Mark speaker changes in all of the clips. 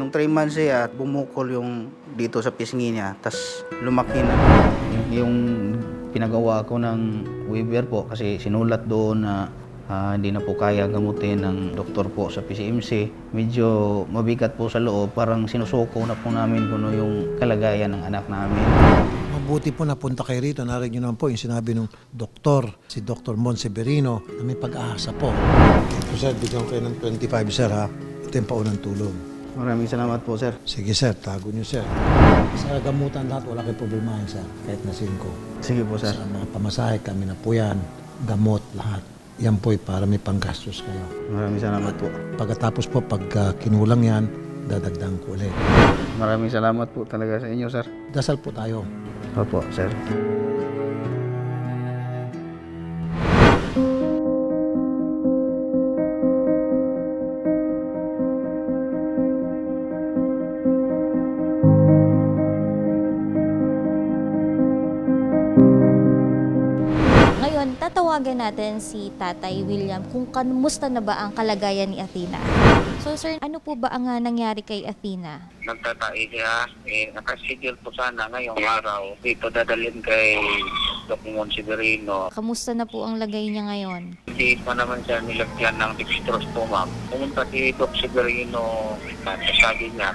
Speaker 1: Nung 3 months siya, bumukol yung dito sa pisngi niya, tas lumaki na. Yung pinagawa ko ng Weaver po kasi sinulat doon na ah, hindi na po kaya gamutin ng doktor po sa PCMC. Medyo mabigat po sa loob, parang sinusuko na po namin kung ano yung kalagayan ng anak namin.
Speaker 2: Mabuti po napunta kayo rito. Narinig nyo naman po yung sinabi ng doktor, si Dr. Mon Severino, na may pag-asa po. So, sir, bigyan ko kayo ng 25, sir, ha? Ito yung paunang tulong.
Speaker 1: Maraming salamat po, sir.
Speaker 2: Sige, sir, tago nyo, sir. Sa gamutan lahat, wala kayong problema, sir. Kahit na singko.
Speaker 1: Sige po, sir.
Speaker 2: Sa mga pamasahe, kami na po yan. Gamot, lahat. Yan po'y para may panggastos kayo.
Speaker 1: Maraming salamat po.
Speaker 2: Pagkatapos po, pag ah, kinulang yan, dadagdagan ko ulit.
Speaker 1: Maraming salamat po talaga sa inyo, sir.
Speaker 2: Dasal po tayo.
Speaker 1: Opo, sir.
Speaker 3: Si Tatay William kung kamusta na ba ang kalagayan ni Athena. So sir, ano po ba ang ah, nangyari kay Athena?
Speaker 4: nagtatai siya, eh, nakasigil po sana ngayong araw. Dito dadalhin kay Doc Mon Severino.
Speaker 3: Kamusta na po ang lagay niya ngayon?
Speaker 4: Hindi pa naman siya nilagyan ng dextrose po, ma'am. Pumunta si Doc Severino, at sabi niya,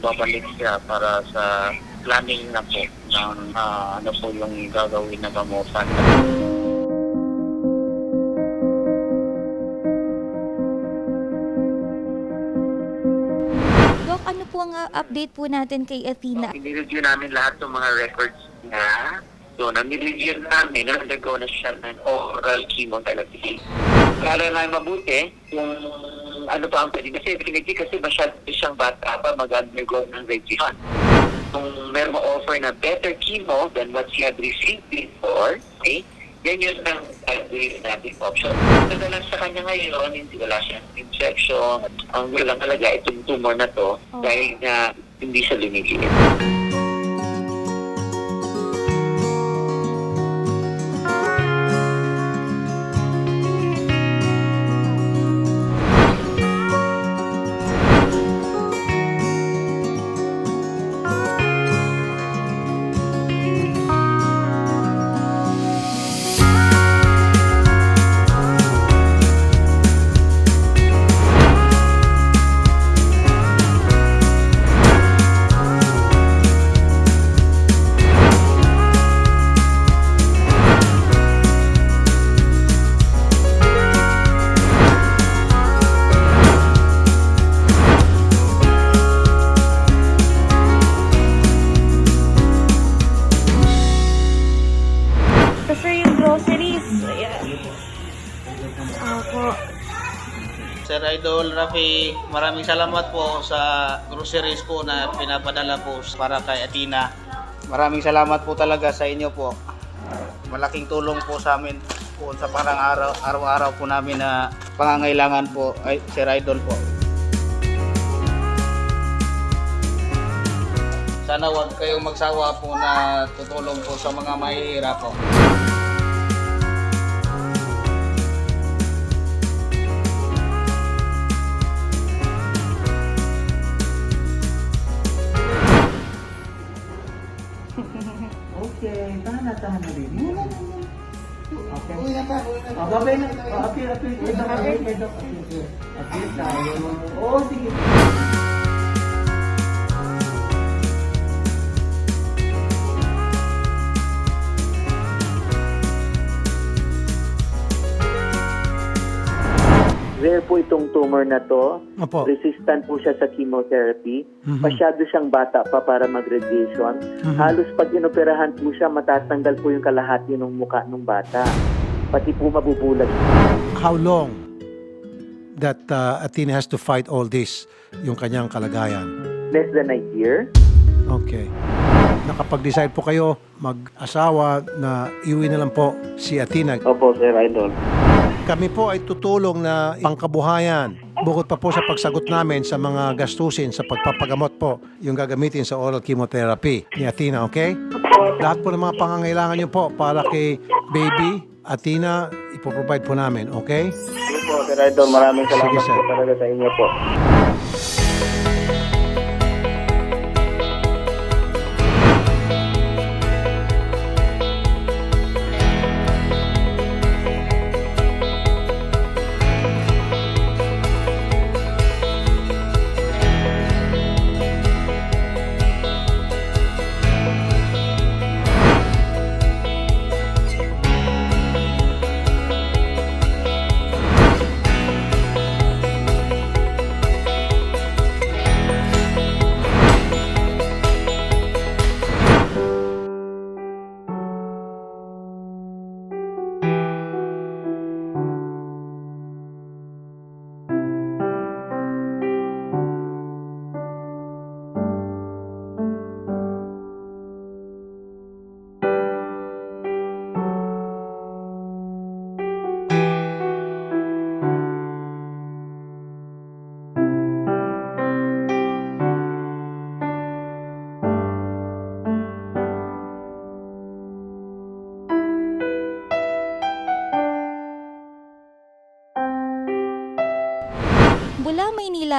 Speaker 4: babalik siya para sa planning na po ng ah, ano po yung gagawin na gamutan.
Speaker 3: Ano po ang ah, update po natin kay Athena?
Speaker 4: Nireview namin lahat ng mga records niya. So, nag-review namin, nag-undergo na siya ng oral chemotherapy. Kala na mabuti kung ano pa ang pwede. Kasi definitely kasi masyado siyang bata pa mag-undergo ng review. Kung meron ma-offer na better chemo than what she had received before, okay, yan yun ang gagawin natin option. Nadalang sa kanya ngayon, hindi wala siyang infection. Ang walang talaga, itong tumor na to,
Speaker 3: Oh.
Speaker 4: dahil na hindi siya lumiliit.
Speaker 5: Opo.
Speaker 1: Sir Idol Rafi, maraming salamat po sa groceries po na pinapadala po para kay Atina. Maraming salamat po talaga sa inyo po. Malaking tulong po sa amin po sa parang araw, araw-araw po namin na pangangailangan po ay Sir Idol po. Sana huwag kayong magsawa po na tutulong po sa mga mahihirap po.
Speaker 6: Okay, tahan na, tahan na rin. Okay. Oh, babay na. Oh, appear, appear. Doc, appear, Doc, appear. Appear tayo. Oh, sige.
Speaker 7: Rare po itong tumor na to.
Speaker 2: Opo.
Speaker 7: Resistant po siya sa chemotherapy.
Speaker 2: Mhm.
Speaker 7: Masyado siyang bata pa para mag-radiation.
Speaker 2: Mhm.
Speaker 7: Halos pag inoperahan po siya, matatanggal po yung kalahati ng muka ng bata. Pati po mabubulag.
Speaker 2: How long that uh, Athena has to fight all this, yung kanyang kalagayan?
Speaker 7: Less than a year.
Speaker 2: Okay. Nakapag-decide po kayo mag-asawa na iuwi na lang po si Athena.
Speaker 7: Opo, Sir Idol.
Speaker 2: Kami po ay tutulong na pangkabuhayan. Bukod pa po sa pagsagot namin sa mga gastusin sa pagpapagamot po, yung gagamitin sa oral chemotherapy ni Athena, okay? Lahat po ng mga pangangailangan niyo po para kay baby, Athena, ipoprovide po namin, okay?
Speaker 7: Sige po, Sir Idol. Maraming salamat
Speaker 2: Sige,
Speaker 7: po talaga sa inyo po.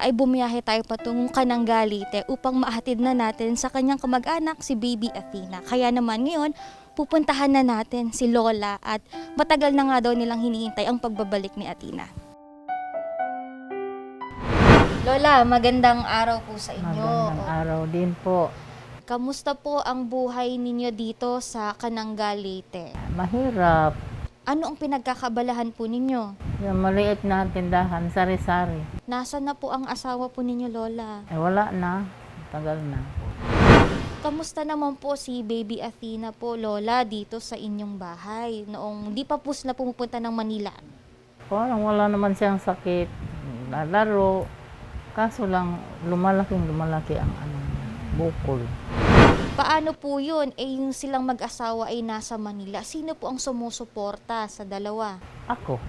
Speaker 3: Ay bumiyahe tayo patungong Kananggalite upang mahatid na natin sa kanyang kamag-anak si Baby Athena. Kaya naman ngayon, pupuntahan na natin si Lola at matagal na nga daw nilang hinihintay ang pagbabalik ni Athena. Lola, magandang araw po sa inyo.
Speaker 8: Magandang araw din po.
Speaker 3: Kamusta po ang buhay ninyo dito sa Kananggalite?
Speaker 8: Mahirap.
Speaker 3: Ano ang pinagkakabalahan po ninyo?
Speaker 8: Yung maliit na tindahan, sari-sari.
Speaker 3: Nasaan na po ang asawa po ninyo, Lola?
Speaker 8: Eh, wala na. Tagal na.
Speaker 3: Kamusta naman po si Baby Athena po, Lola, dito sa inyong bahay? Noong di pa po sila pumupunta ng Manila.
Speaker 8: Parang wala naman siyang sakit. Lalaro. Kaso lang, lumalaking lumalaki ang ano, bukol.
Speaker 3: Paano po yun? Eh, yung silang mag-asawa ay nasa Manila. Sino po ang sumusuporta sa dalawa?
Speaker 8: Ako.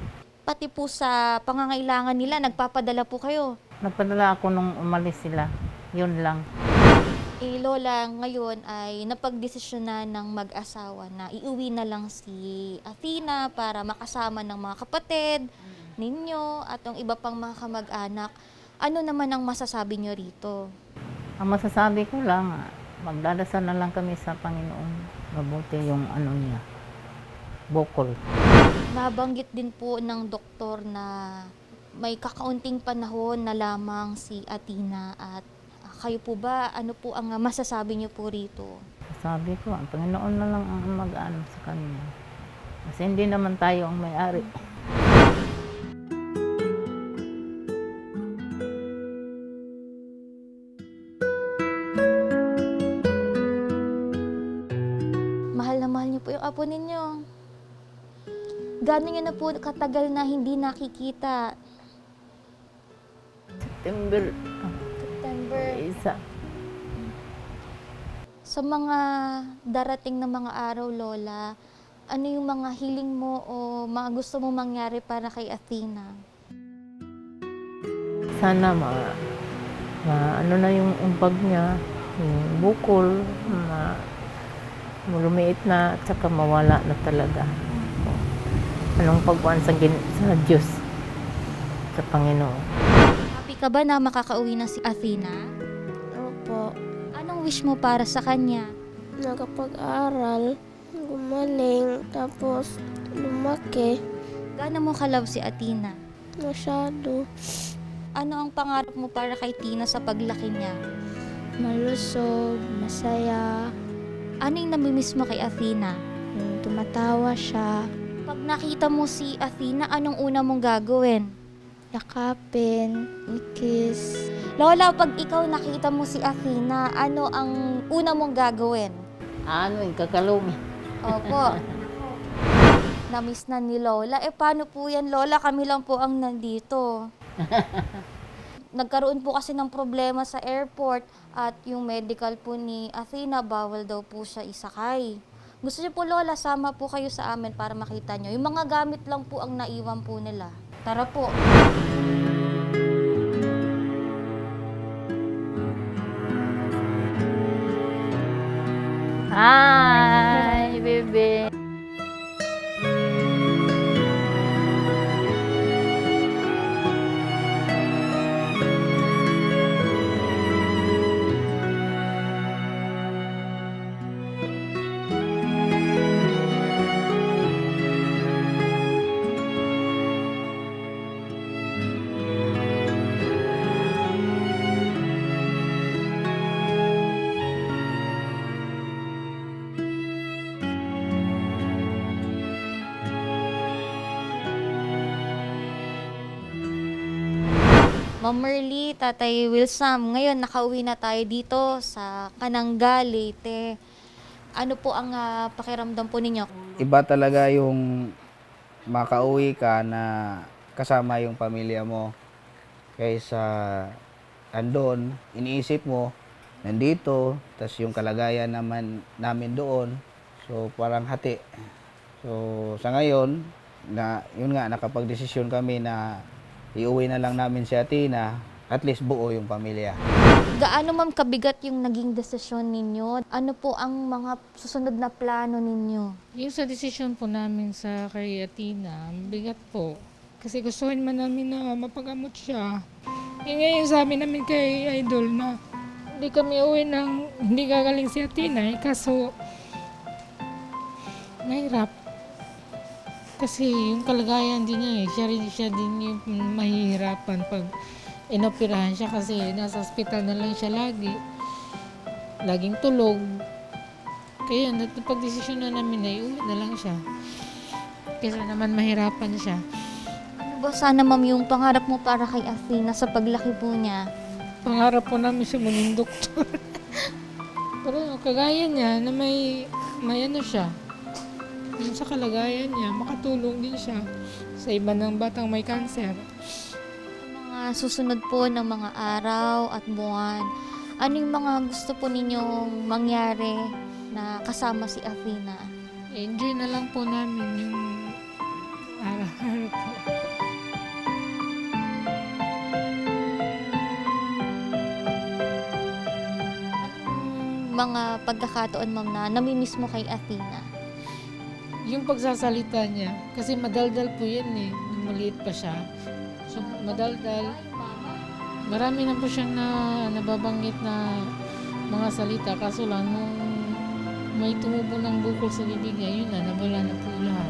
Speaker 3: Pati po sa pangangailangan nila, nagpapadala po kayo.
Speaker 8: Nagpadala ako nung umalis sila. Yun lang.
Speaker 3: Eh, Lola, ngayon ay napagdesisyon na ng mag-asawa na iuwi na lang si Athena para makasama ng mga kapatid ninyo at yung iba pang mga kamag-anak. Ano naman ang masasabi nyo rito?
Speaker 8: Ang masasabi ko lang, magdadasal na lang kami sa Panginoon. Mabuti yung ano niya. Bukol.
Speaker 3: Nabanggit din po ng doktor na may kakaunting panahon na lamang si Athena at kayo po ba, ano po ang masasabi nyo po rito?
Speaker 8: Sabi ko, ang Panginoon na lang ang mag-ano sa kanya. Kasi hindi naman tayo ang may-ari.
Speaker 3: Gano'n niyo na po katagal na hindi nakikita?
Speaker 8: September
Speaker 3: September.
Speaker 8: isa.
Speaker 3: Sa mga darating na mga araw, Lola, ano yung mga hiling mo o mga gusto mo mangyari para kay Athena?
Speaker 8: Sana ma, ma ano na yung umpag niya, yung bukol, ma, lumiit na at saka mawala na talaga. Anong pagkuhan sa, gin, sa Diyos, sa Panginoon.
Speaker 3: Happy ka ba na makakauwi na si Athena?
Speaker 5: Opo.
Speaker 3: Anong wish mo para sa kanya?
Speaker 5: Nakapag-aral, gumaling, tapos lumaki.
Speaker 3: Gaano mo kalove si Athena?
Speaker 5: Masyado.
Speaker 3: Ano ang pangarap mo para kay Tina sa paglaki niya?
Speaker 5: Malusog, masaya.
Speaker 3: Ano yung namimiss mo kay Athena?
Speaker 5: Yung Tumatawa siya.
Speaker 3: Pag nakita mo si Athena, anong una mong gagawin?
Speaker 5: Yakapin, ikis.
Speaker 3: Lola, pag ikaw nakita mo si Athena, ano ang una mong gagawin?
Speaker 8: Ano yung kakalumi?
Speaker 3: Opo. Namiss na ni Lola. Eh, paano po yan, Lola? Kami lang po ang nandito. Nagkaroon po kasi ng problema sa airport at yung medical po ni Athena, bawal daw po siya isakay. Gusto niyo po, Lola, sama po kayo sa amin para makita niyo. Yung mga gamit lang po ang naiwan po nila. Tara po.
Speaker 8: Hi, baby!
Speaker 3: Ma'am Merly, Tatay Wilsam, ngayon nakauwi na tayo dito sa Kanangga, Leyte. Ano po ang ah, pakiramdam po ninyo?
Speaker 1: Iba talaga yung makauwi ka na kasama yung pamilya mo kaysa andon, iniisip mo, nandito, tas yung kalagayan naman namin doon. So parang hati. So sa ngayon, na yun nga nakapagdesisyon kami na iuwi na lang namin si Athena, at least buo yung pamilya.
Speaker 3: Gaano ma'am kabigat yung naging desisyon ninyo? Ano po ang mga susunod na plano ninyo?
Speaker 9: Yung sa desisyon po namin sa kay Athena, bigat po. Kasi gustuhin man namin na mapagamot siya. Yung ngayon sabi namin kay Idol na hindi kami uwi ng hindi gagaling si Athena eh, kaso nahirap. Kasi yung kalagayan din niya eh, siya rin siya din yung mahihirapan pag inoperahan siya kasi nasa hospital na lang siya lagi. Laging tulog. Kaya napag-desisyon na namin na iuwi na lang siya. Kesa naman mahirapan siya.
Speaker 3: Ano ba sana ma'am yung pangarap mo para kay Athena sa paglaki po niya?
Speaker 9: Pangarap po namin siya maging doktor. Pero kagaya niya na may, may ano siya, sa kalagayan niya, makatulong din siya sa iba ng batang may cancer.
Speaker 3: Mga susunod po ng mga araw at buwan, ano yung mga gusto po ninyong mangyari na kasama si Athena?
Speaker 9: Enjoy na lang po namin yung araw-araw po.
Speaker 3: Mga pagkakataon ma'am na namimiss mo kay Athena?
Speaker 9: Yung pagsasalita niya, kasi madaldal po yan eh, nung maliit pa siya. So, madaldal. Marami na po siyang na, nababanggit na mga salita, kaso lang nung may tumubo ng bukol sa bibig niya, yun na, nawala na po lahat.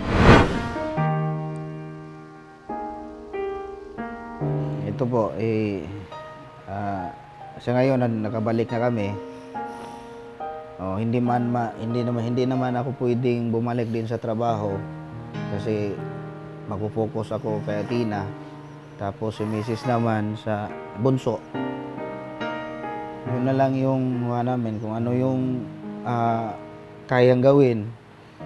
Speaker 1: Ito po, eh, ah, sa ngayon, na- nakabalik na kami. Oh, hindi man ma, hindi naman hindi naman ako pwedeng bumalik din sa trabaho kasi magpo-focus ako kay Tina. Tapos si Mrs. naman sa bunso. Yun na lang yung mga namin kung ano yung ah, kayang gawin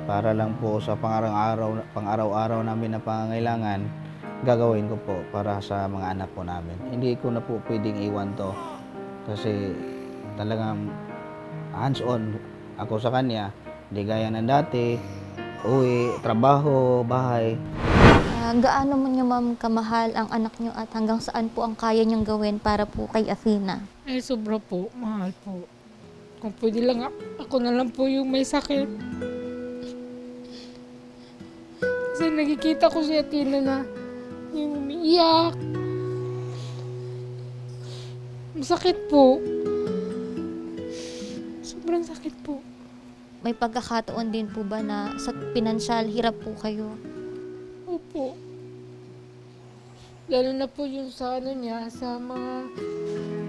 Speaker 1: para lang po sa pang-araw-araw pang-araw-araw namin na pangangailangan gagawin ko po para sa mga anak po namin. Hindi ko na po pwedeng iwan to kasi talagang hands-on ako sa kanya. Hindi gaya ng dati, uwi, trabaho, bahay.
Speaker 3: Ah, gaano mo niyo ma'am kamahal ang anak niyo at hanggang saan po ang kaya niyong gawin para po kay Athena?
Speaker 9: Eh, sobra po, mahal po. Kung pwede lang, ako na lang po yung may sakit. Kasi nakikita ko si Athena na yung umiiyak. Masakit po. Sakit po.
Speaker 3: May pagkakataon din po ba na sa pinansyal hirap po kayo?
Speaker 9: Opo. Lalo na po yung sa ano niya, sa mga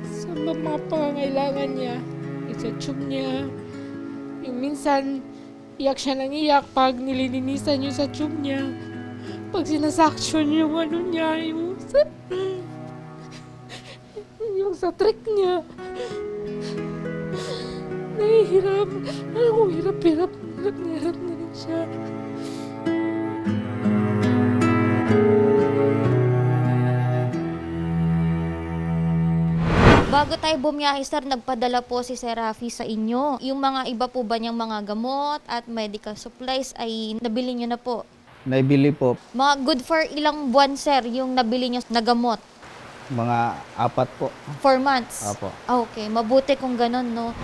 Speaker 9: sa mga pangangailangan niya. Yung sa tube niya. Yung minsan, iyak siya ng iyak pag nililinisan yung sa tube niya. Pag sinasaksyon yung ano niya, yung sa, yung sa trick niya. Nahihirap. Alam ko, hirap-hirap. Hirap na hirap na rin siya.
Speaker 3: Bago tayo bumiyahe, sir, nagpadala po si Serafi sa inyo. Yung mga iba po ba niyang mga gamot at medical supplies ay nabili niyo na po?
Speaker 1: Naibili po
Speaker 3: Mga good for ilang buwan, sir, yung nabili niyo na gamot?
Speaker 1: mga apat po.
Speaker 3: Four months?
Speaker 1: Apo.
Speaker 3: Ah, Okay, mabuti kung ganun, no?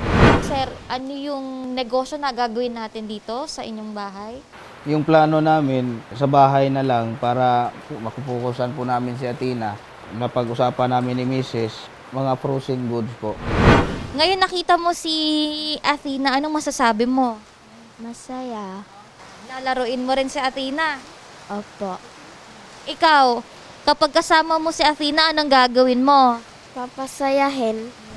Speaker 3: Sir, ano yung negosyo na gagawin natin dito sa inyong bahay?
Speaker 1: Yung plano namin sa bahay na lang para makupukusan po namin si Atina. Napag-usapan namin ni Mrs. mga frozen goods po.
Speaker 3: Ngayon nakita mo si Athena, anong masasabi mo?
Speaker 5: Masaya.
Speaker 3: Lalaruin mo rin si Athena.
Speaker 5: Opo.
Speaker 3: Ikaw, kapag kasama mo si Athena, anong gagawin mo?
Speaker 5: Papasayahin.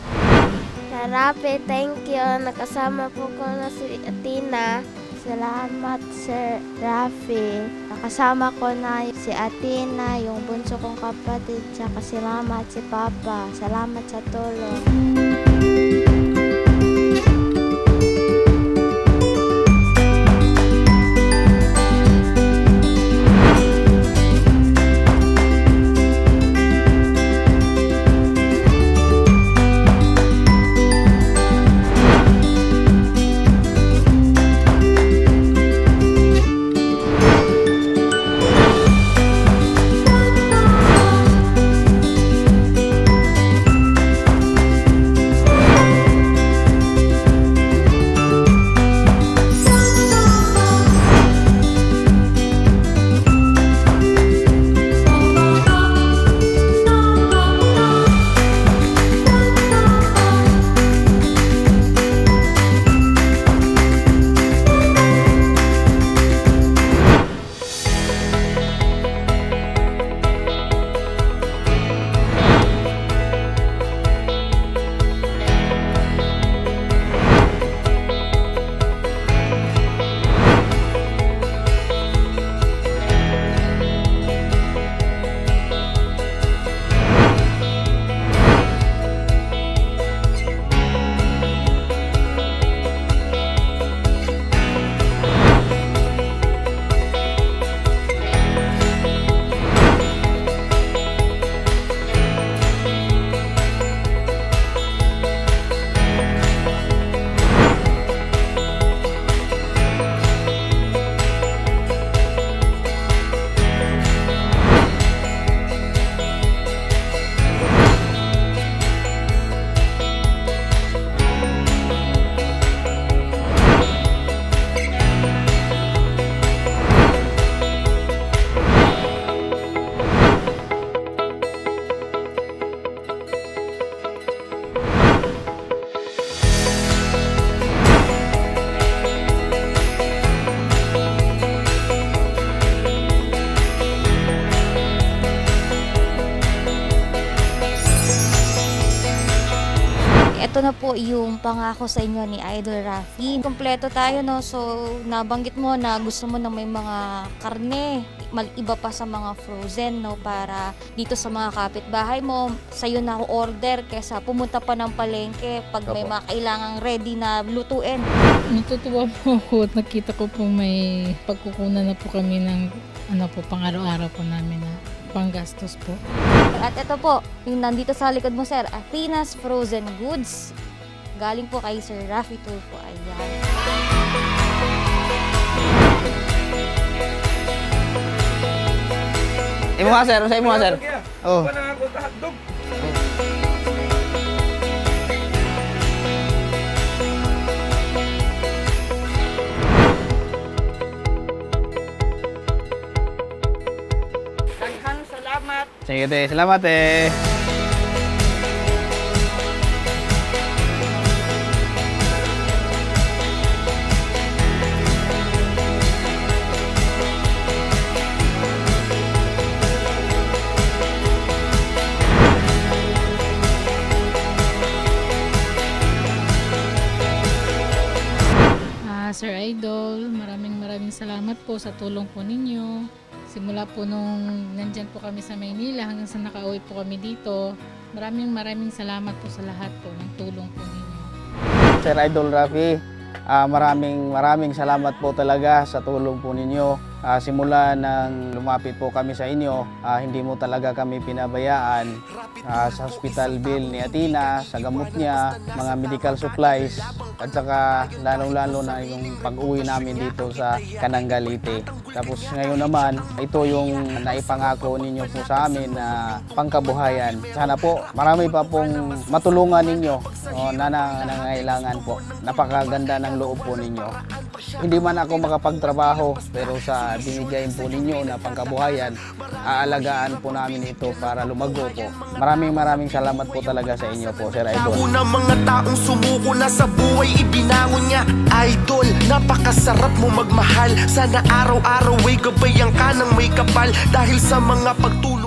Speaker 5: Sarapi, thank you. Nakasama po ko na si Atina. Salamat, Sir Rafi. Nakasama ko na si Atina, yung bunso kong kapatid. Tsaka salamat si Papa. Salamat sa tulong.
Speaker 3: Po yung pangako sa inyo ni Idol Rafi. Kompleto tayo no. So nabanggit mo na gusto mo na may mga karne, iba pa sa mga frozen no para dito sa mga kapitbahay mo, sa'yo na ako order kesa pumunta pa ng palengke pag may
Speaker 1: Opo.
Speaker 3: mga kailangang ready na lutuin.
Speaker 9: Natutuwa po ako at nakita ko po may pagkukunan na po kami ng ano po, pang araw-araw po namin na panggastos po.
Speaker 3: At ito po, yung nandito sa likod mo sir, Athena's Frozen Goods. Galing po kay Sir Rafi Tulfo. Ayan.
Speaker 1: Imo nga sir, sa imo nga sir. Oh.
Speaker 6: salamat.
Speaker 1: Sige te, salamat eh.
Speaker 9: Sir Idol, maraming maraming salamat po sa tulong po ninyo. Simula po nung nandyan po kami sa Maynila hanggang sa nakauwi po kami dito. Maraming maraming salamat po sa lahat po ng tulong po ninyo.
Speaker 1: Sir Idol Rafi, ah, maraming maraming salamat po talaga sa tulong po ninyo. Ah, simula nang lumapit po kami sa inyo, ah, hindi mo talaga kami pinabayaan ah, sa hospital bill ni Atina, sa gamot niya, mga medical supplies, at saka lalong-lalo na yung pag-uwi namin dito sa Kananggalite. Tapos ngayon naman, ito yung naipangako ninyo po sa amin na pangkabuhayan. Sana po marami pa pong matulungan ninyo o na- nangangailangan po. Napakaganda ng loob po ninyo. Hindi man ako makapagtrabaho pero sa binigayin po ninyo na pangkabuhayan, aalagaan po namin ito para lumago po. Maraming maraming salamat po talaga sa inyo po, Sir Idol.
Speaker 10: Ng mga taong sumuko na sa buhay ibinangon niya Idol, napakasarap mo magmahal Sana araw-araw ay gabayan ka ng may kapal Dahil sa mga pagtulong